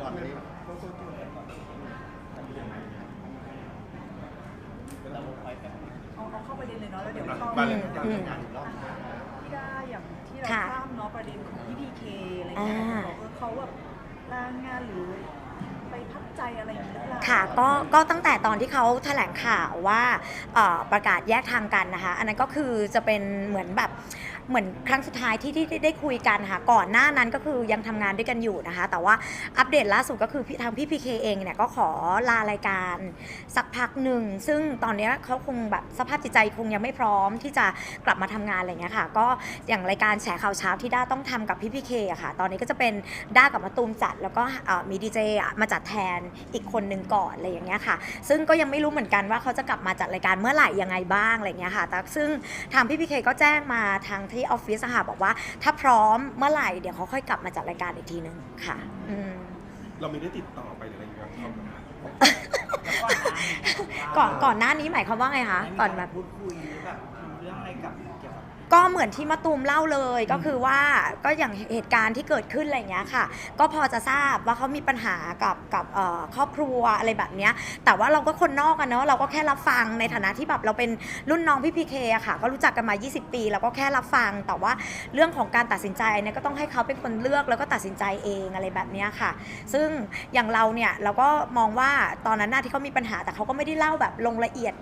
ย้อนไปนี่เอาเอาเข้าประเด็นเลยเนาะแล้วเดี๋ยวเข้ามามาเลยพี่การทำงานอีกรอบด้าอย่างที่เราค่ะทราบเนาะประเด็นของพี่พีเคอะไรเงี้ยอ่าบอกว่าเขาแบบลางานหรือ ไปพักใจอะไรอย่างเงี้ยหรือเปล่า ค่ะก็ก็ตั้งแต่ตอนที่เขาแถลงข่าวว่าเอ่อประกาศแยกทางกันนะคะ อันนั้นก็คือจะเป็นเหมือนแบบเหมือนครั้งสุดท้ายที่ที่ที่ได้คุยกันค่ะ ก่อนหน้านั้นก็คือยังทำงานด้วยกันอยู่นะคะ แต่ว่าอัปเดตล่าสุดก็คือพี่ทางพี่พีเคเองเนี่ยก็ขอลารายการสักพักหนึ่ง ซึ่งตอนเนี้ยเขาคงแบบสภาพจิตใจคงยังไม่พร้อมที่จะกลับมาทำงานอะไรเงี้ยค่ะ ก็อย่างรายการแฉข่าวเช้าที่ด้าต้องทำกับพี่พีเคอะค่ะ ตอนนี้ก็จะเป็นด้ากับมาตูมจัด แล้วก็เอ่อมีดีเจมาจัดแทนอีกคนหนึ่งก่อนอะไรอย่างเงี้ยค่ะ ซึ่งก็ยังไม่รู้เหมือนกันว่าเขาจะกลับมาจัดรายการเมื่อไหร่ยังไงบ้างอะไรเงี้ยค่ะแต่ซึ่งทางพี่พีเคก็แจ้งมาทางที่ออฟฟิศอะค่ะบอกว่า ถ้าพร้อมเมื่อไหร่เดี๋ยวเขาค่อยกลับมาจัดรายการอีกทีหนึ่งค่ะอืมเราไม่ได้ติดต่อไปหรืออะไรอย่างเงี้ยครับก่อนก่อนหน้านี้หมายความว่าไงคะก่อนแบบพูดคุย กี่ยวกับก็เหมือนที่มะตูมเล่าเลยก็คือว่าก็อย่างเหตุการณ์ที่เกิดขึ้นอะไรอย่างเงี้ยค่ะ ก็พอจะทราบว่าเขามีปัญหากับกับเอ่อครอบครัวอะไรแบบเนี้ยแต่ว่าเราก็คนนอกกันเนาะเราก็แค่รับฟังในฐานะที่แบบเราเป็นรุ่นน้องพี่พีเคอะค่ะ ก็รู้จักกันมา 20 ปีเราก็แค่รับฟัง แต่ว่าเรื่องของการตัดสินใจเนี่ยก็ต้องให้เขาเป็นคนเลือกแล้วก็ตัดสินใจเองอะไรแบบเนี้ยค่ะ ซึ่งอย่างเราเนี่ยเราก็มองว่าตอนนั้นน่ะที่เขามีปัญหาแต่เขาก็ไม่ได้เล่าแบบลงละเอียด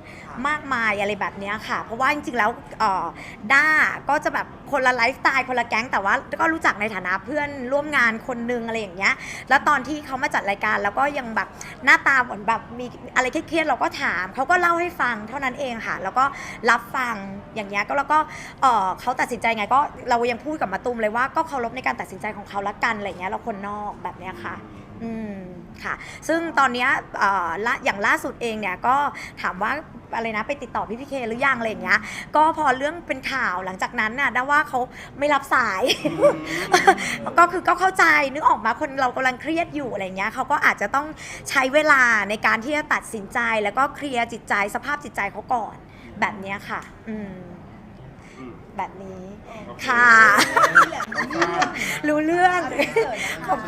มากมายอะไรแบบเนี้ยค่ะ เพราะว่าจริงๆแล้วเอ่อด้าก็จะแบบคนละไลฟ์สไตล์คนละแก๊งแต่ว่าก็รู้จักในฐานะเพื่อนร่วมงานคนนึงอะไรอย่างเงี้ย แล้วตอนที่เขามาจัดรายการแล้วก็ยังแบบหน้าตาเหมือนแบบมีอะไรเครียดๆเราก็ถามเขาก็เล่าให้ฟังเท่านั้นเองค่ะ แล้วก็รับฟังอย่างเงี้ยก็แล้วก็เออเขาตัดสินใจไงก็เรายังพูดกับมาตุ้มเลยว่าก็เคารพในการตัดสินใจของเขาละกันอะไรเงี้ยเราคนนอกแบบเนี้ยค่ะ อืมค่ะ ซึ่งตอนเนี้ยเอ่อละอย่างล่าสุดเองเนี่ยก็ถามว่าอะไรนะไปติดต่อพี่พีเคหรือยังอะไรอย่างเงี้ย ก็พอเรื่องเป็นข่าวหลังจากนั้นน่ะได้ว่าเขาไม่รับสาย ก็คือก็เข้าใจนึกออกมาคนเรากำลังเครียดอยู่อะไรเงี้ยเขาก็อาจจะต้องใช้เวลาในการที่จะตัดสินใจแล้วก็เคลียร์จิตใจสภาพจิตใจเขาก่อน แบบเนี้ยค่ะอืมอืมแบบนี้โอเคค่ะนี่แหละรู้เรื่องรู้เรื่องอะไรที่เกิดนะขอบคุณ